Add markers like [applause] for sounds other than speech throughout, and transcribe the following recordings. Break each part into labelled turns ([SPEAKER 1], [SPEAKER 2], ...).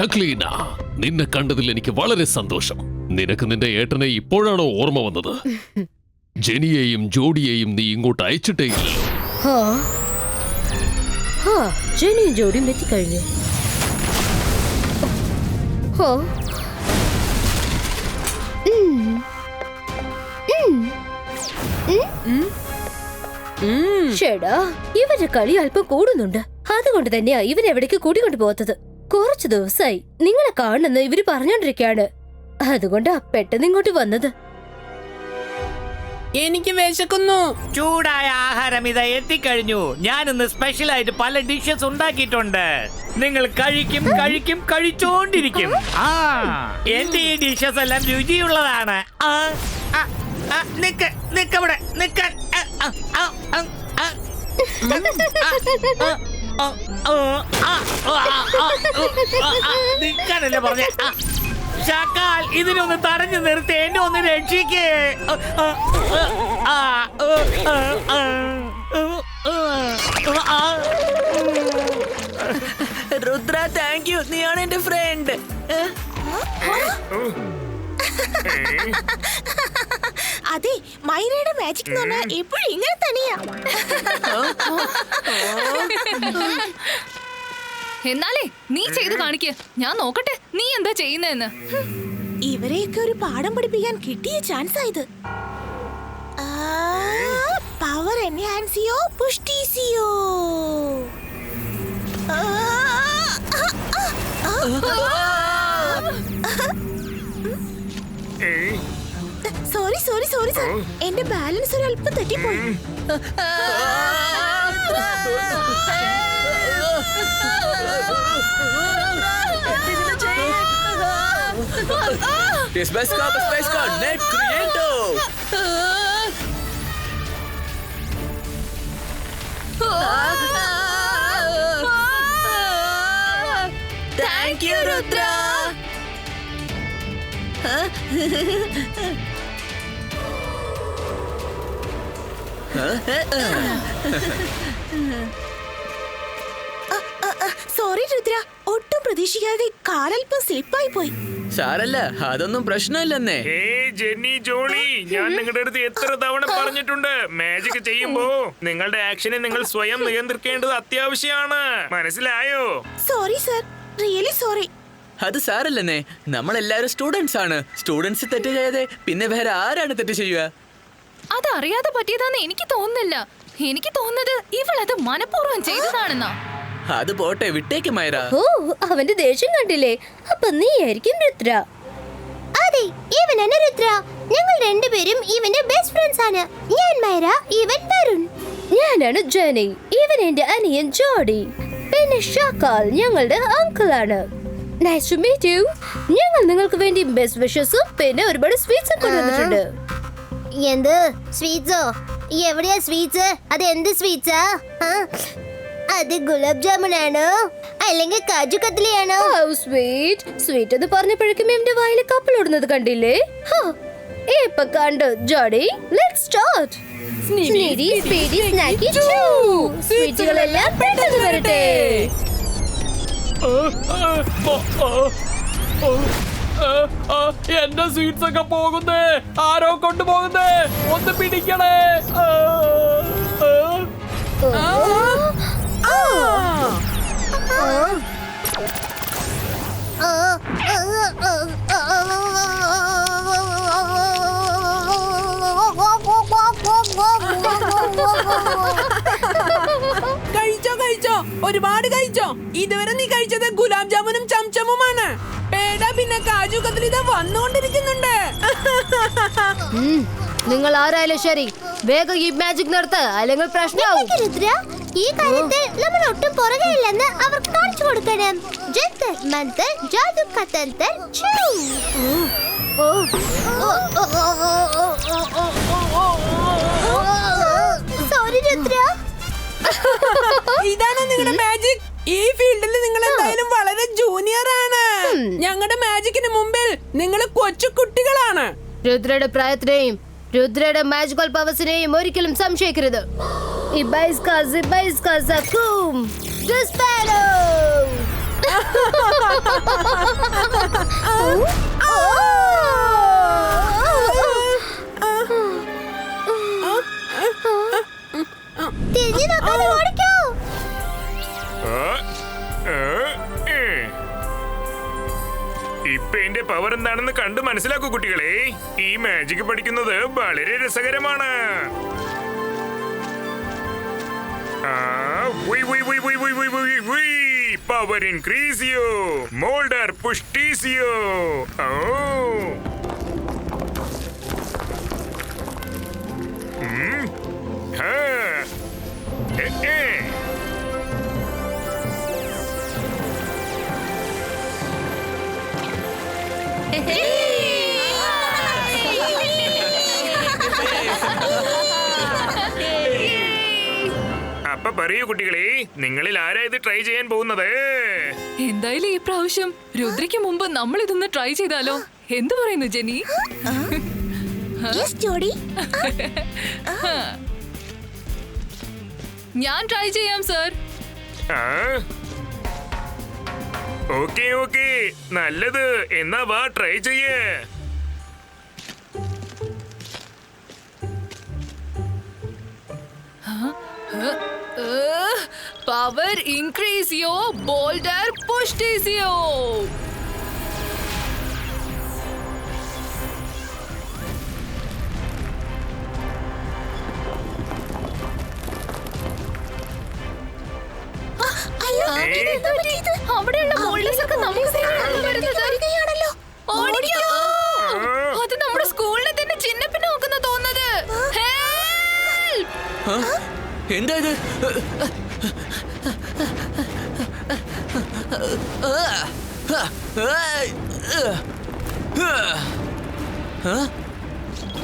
[SPEAKER 1] ചക്ലീന നിന്നെ കണ്ടതിൽ എനിക്ക് വളരെ സന്തോഷം. നിനക്ക് നിന്റെ ഏട്ടനെ ഇപ്പോഴാണോ ഓർമ്മ വന്നത്? ജെനിയെയും ജോഡിയെയും നീ ഇങ്ങോട്ട് അയച്ചിട്ടേ ഇല്ലല്ലോ
[SPEAKER 2] ഹാ. ഹാ ജെനിയും ജോഡിയും എത്തിക്കഴിഞ്ഞു. ഹോ. ഉം. ഉം. ഉം. ചേടാ ഇവരുടെ കളി അല്പം കൂടുന്നുണ്ട്. അതുകൊണ്ട് തന്നെയാ ഇവൻ എവിടേക്ക് കൂട്ടിക്കൊണ്ടു പോകാത്തത് കുറച്ചു ദിവസമായി നിങ്ങളെ കാണുന്ന ഇവർ പറഞ്ഞോണ്ടിരിക്കാണ്. അതുകൊണ്ടാ പെട്ടെന്ന് ഇങ്ങോട്ട് വന്നത്.
[SPEAKER 3] എനിക്ക് വിശക്കുന്നു.
[SPEAKER 4] ചൂടായ ആഹാരം ഇതാ എത്തിക്കഴിഞ്ഞു. ഞാനിന്ന് സ്പെഷ്യൽ ആയിട്ട് പല ഡിഷസ് ഉണ്ടാക്കിയിട്ടുണ്ട്. നിങ്ങൾ കഴിക്കും കഴിക്കും കഴിച്ചോണ്ടിരിക്കും. ആ എന്റെ ഈ ഡിഷസ് എല്ലാം രുചിയുള്ളതാണ്. ആ, ആ, ആ, നിക്ക് നിക്കവിടെ നിക്കാൻ ആ, ആ, ആ, ആ, ആ. ആ, ആ, ആ, ആ, പറഞ്ഞ? ചക്കാൽ. ശാക്കാൽ ഇതിനൊന്ന് തടഞ്ഞു നിർത്തി എന്നെ ഒന്ന് രക്ഷിക്കേ.
[SPEAKER 3] രുദ്ര താങ്ക് യു നീയാണ് എന്റെ ഫ്രണ്ട്
[SPEAKER 5] അതെ മൈനയുടെ മാജിക് എന്ന് പറഞ്ഞാൽ എപ്പോഴും ഇങ്ങനെ തന്നെയാ
[SPEAKER 6] എന്നാലേ നീ ചെയ്ത് കാണിക്ക ഞാൻ നോക്കട്ടെ നീ എന്താ ചെയ്യുന്നതെന്ന്
[SPEAKER 5] ഇവരെയൊക്കെ ഒരു പാഠം പഠിപ്പിക്കാൻ കിട്ടിയ ചാൻസ് ആയത് പവർ എൻഹാൻസിയോ പുഷ്ടീസിയോ സോറി സോറി സോറി സാർ എന്റെ ബാലൻസ് ഒരു അല്പം തെറ്റിപ്പോയി
[SPEAKER 3] Pesca, pesca, net creator. Thank you Rudra
[SPEAKER 5] sorry Rudra. ഒട്ടും പ്രതീക്ഷിക്കാതെ കാലൽപ്പം സ്ലിപ്പായി പോയി.
[SPEAKER 3] സാരല്ല അതൊന്നും പ്രശ്നമല്ലെന്നേ.
[SPEAKER 7] ഹേ ജെന്നി ജോളി ഞാൻ നിങ്ങളുടെ അടുത്ത് എത്ര തവണ പറഞ്ഞിട്ടുണ്ട്? മാജിക് ചെയ്യുമ്പോ നിങ്ങളുടെ ആക്ഷനെ നിങ്ങൾ സ്വയം നിയന്ത്രിക്കേണ്ടത് അത്യാവശ്യമാണ്. മനസ്സിലായോ?
[SPEAKER 5] Sorry sir. Really sorry.
[SPEAKER 3] അത് സാരല്ലെന്നേ. നമ്മളെല്ലാരും സ്റ്റുഡൻസ് ആണ്. സ്റ്റുഡൻസ് തെറ്റ് ചെയ്യാതെ പിന്നെ വേറെ ആരാണ് തെറ്റ് ചെയ്യുക?
[SPEAKER 6] അത് അറിയാതെ പറ്റിയതാന്ന് എനിക്ക് തോന്നുന്നില്ല. എനിക്ക് തോന്നുന്നത് ഇവൾ അത് മനഃപൂർവം ചെയ്തതാണെന്നാ.
[SPEAKER 3] അത് പോട്ടെ വിട്ടേക്ക് മൈര.
[SPEAKER 2] ഓ അവന്റെ ദേഷ്യം കണ്ടില്ലേ? അപ്പൊ നീ ആയിരിക്കും രുദ്ര.
[SPEAKER 8] അതെ ഇവനാണ് രുദ്ര. ഞങ്ങൾ രണ്ടുപേരും ഇവന്റെ ബെസ്റ്റ് ഫ്രണ്ട്സ് ആണ്. ഞാൻ മൈര ഇവൻ വരുൺ.
[SPEAKER 2] ഞാനാണ് ജനി ഇവൻ എന്റെ അനിയൻ ജോഡി. പിന്നെ ഷാക്കാൽ ഞങ്ങളുടെ uncle nice to meet you ഞങ്ങൾ നിങ്ങൾക്ക് വേണ്ടി ബെസ്റ്റ് വിഷസും പിന്നെ ഒരുപാട് സ്വീറ്റ്സും കൊണ്ടുവന്നിട്ടുണ്ട്.
[SPEAKER 8] എന്ത്? സ്വീറ്റ്സോ? എവിടെയാ സ്വീറ്റ്സ്? അത് എന്ത് സ്വീറ്റ്സാ അത് ഗുലാബ് ജാമുൻ ആണോ അല്ലെങ്കിൽ കാജു കത്ലിയാണോ?
[SPEAKER 2] സ്വീറ്റ്. സ്വീറ്റ് എന്ന് പറഞ്ഞപ്പോഴേക്കും എന്റെ വായിൽ കപ്പലോടുന്നത് കണ്ടില്ലേ? ഹാ, ഇപ്പൊ കണ്ടു. ജോഡി let start sneedy speedy snacky സ്വീറ്റുകളെല്ലാം പെട്ടെന്ന് വരട്ടെ.
[SPEAKER 1] എന്റെ സ്വീറ്റ്സ് ഒക്കെ പോകുന്നേ. ആരോ കൊണ്ടുപോകുന്നേ. ഒന്ന് പിടിക്കണേ.
[SPEAKER 3] കഴിച്ചോ കഴിച്ചോ. ഒരുപാട് കഴിച്ചോ. ഇതുവരെ നീ കഴിച്ചത് ഗുലാബ് ജാമുനും ചംചമുമാണ്. പിന്നെ കാജു കത്രിത ഇതാ വന്നുകൊണ്ടിരിക്കുന്നുണ്ട്
[SPEAKER 2] നിങ്ങൾ ആരായാലും ശരി വേഗം ഈ മാജിക് നടത്ത് അല്ലെങ്കിൽ പ്രശ്നമാവും
[SPEAKER 8] രുദ്ര ഈ കാര്യത്തിൽ നമ്മൾ ഒട്ടും പുറകെയില്ലെന്ന് അവർക്ക് കാണിച്ചു കൊടുക്കണം ജന്തർ മന്തർ ജാദു കത്തന്തർ ചൂ. ഓ. സോറി രുദ്ര
[SPEAKER 3] ഇതാണ് നിങ്ങളുടെ മാജിക് ഈ ഫീൽഡിൽ നിങ്ങൾ എന്തായാലും വളരെ ജൂനിയർ ആണ് ഞങ്ങളുടെ മാജിക്കിന് മുമ്പിൽ നിങ്ങൾ കൊച്ചു കുട്ടികളാണ്.
[SPEAKER 2] രുദ്രയുടെ പ്രായത്തിനെയും രുദ്രയുടെ മാജിക്കൽ പവേഴ്സിനെയും ഒരിക്കലും സംശയിക്കരുത്.
[SPEAKER 8] തിരിഞ്ഞു
[SPEAKER 7] ഇപ്പൊ എന്റെ പവർ എന്താണെന്ന് കണ്ടു മനസ്സിലാക്കൂ കുട്ടികളെ. ഈ മാജിക് പഠിക്കുന്നത് വളരെ രസകരമാണ്. പവർ ഇൻക്രീസിയോ മോൾഡർ ഉം. ഹാ. അപ്പൊ പറയൂ കുട്ടികളെ നിങ്ങളിൽ ആരാ ഇത് ട്രൈ ചെയ്യാൻ പോകുന്നത്?
[SPEAKER 6] എന്തായാലും ഈ പ്രാവശ്യം രുദ്രയ്ക്ക് മുമ്പ് നമ്മൾ ഇതൊന്ന് ട്രൈ ചെയ്താലോ? എന്തു പറയുന്നു ജെനി ഞാൻ ട്രൈ ചെയ്യാം സർ
[SPEAKER 7] ഓക്കെ ഓക്കെ. നല്ലത്. എന്നാ വാ ട്രൈ ചെയ്യേ.
[SPEAKER 6] പവർ ഇൻക്രീസ് യോ ബോൾഡർ പുഷ് യോ അവിടെയുള്ള ബോൾഡേഴ്സ് ഒക്കെ നമുക്ക് നേരെയാണല്ലോ വരുന്നത്.
[SPEAKER 5] വരികയാണല്ലോ.
[SPEAKER 6] ഓടിക്കോ അത് നമ്മുടെ സ്കൂളിനെ തന്നെ ചിഹ്നപ്പിന് നോക്കുന്ന തോന്നുന്നത് Help!
[SPEAKER 9] എന്താ ഇത്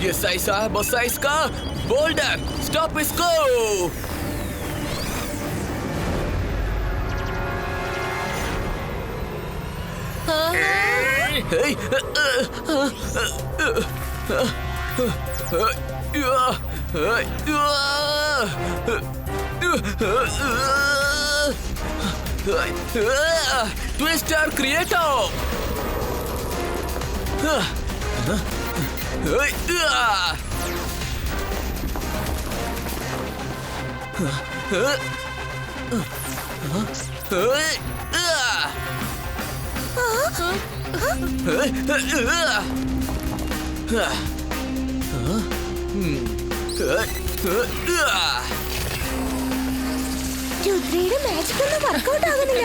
[SPEAKER 9] ये साई साहब और साइज का बोल्डर स्टॉप इसको
[SPEAKER 7] Tu
[SPEAKER 9] és Twister Creator! Huh?
[SPEAKER 5] രുദ്രയുടെ മാജിക് ഒന്നും വർക്കൗട്ട് ആകുന്നില്ല.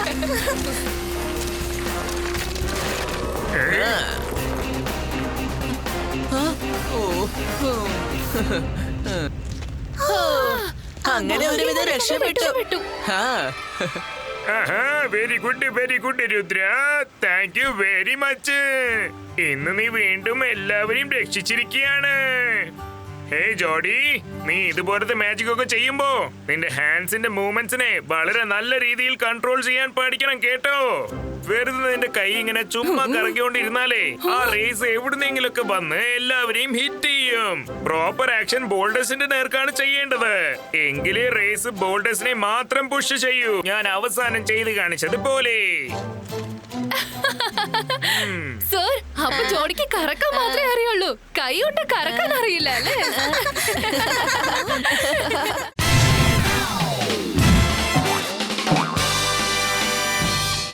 [SPEAKER 9] അങ്ങനെ ഒരുവിധം രക്ഷപ്പെട്ടു. ആ.
[SPEAKER 7] Very good very good Rudra. Thank you very much ഇന്ന് നീ വീണ്ടും എല്ലാവരെയും രക്ഷിച്ചിരിക്കുകയാണ്. ഹേ ജോഡി നീ ഇതുപോലത്തെ മാജിക് ഒക്കെ ചെയ്യുമ്പോ നിന്റെ ഹാൻഡ്സിന്റെ മൂവ്മെന്റ്സിനെ വളരെ നല്ല രീതിയിൽ കൺട്രോൾ ചെയ്യാൻ പഠിക്കണം കേട്ടോ. വെറുതെ നിന്റെ കൈ ഇങ്ങനെ ചുമ്മാ കറങ്ങിക്കൊണ്ടിരുന്നാലേ ആ റേസ് എവിടുന്നെങ്കിലൊക്കെ വന്ന് എല്ലാവരെയും ഹിറ്റ് ചെയ്യും. പ്രോപ്പർ ആക്ഷൻ ബോൾഡേഴ്സിന്റെ നേർക്കാണ് ചെയ്യേണ്ടത്. എങ്കിലേ റേസ് ബോൾഡേഴ്സിനെ മാത്രം പുഷ് ചെയ്യൂ. ഞാൻ അവസാനം ചെയ്ത് കാണിച്ചത് പോലെ
[SPEAKER 6] സർ [laughs] അപ്പൊ ജോഡിക്ക് കറക്കാൻ മാത്രമേ അറിയുള്ളൂ. കൈ കൊണ്ട് കറക്കാൻ അറിയില്ല അല്ലേ? [laughs]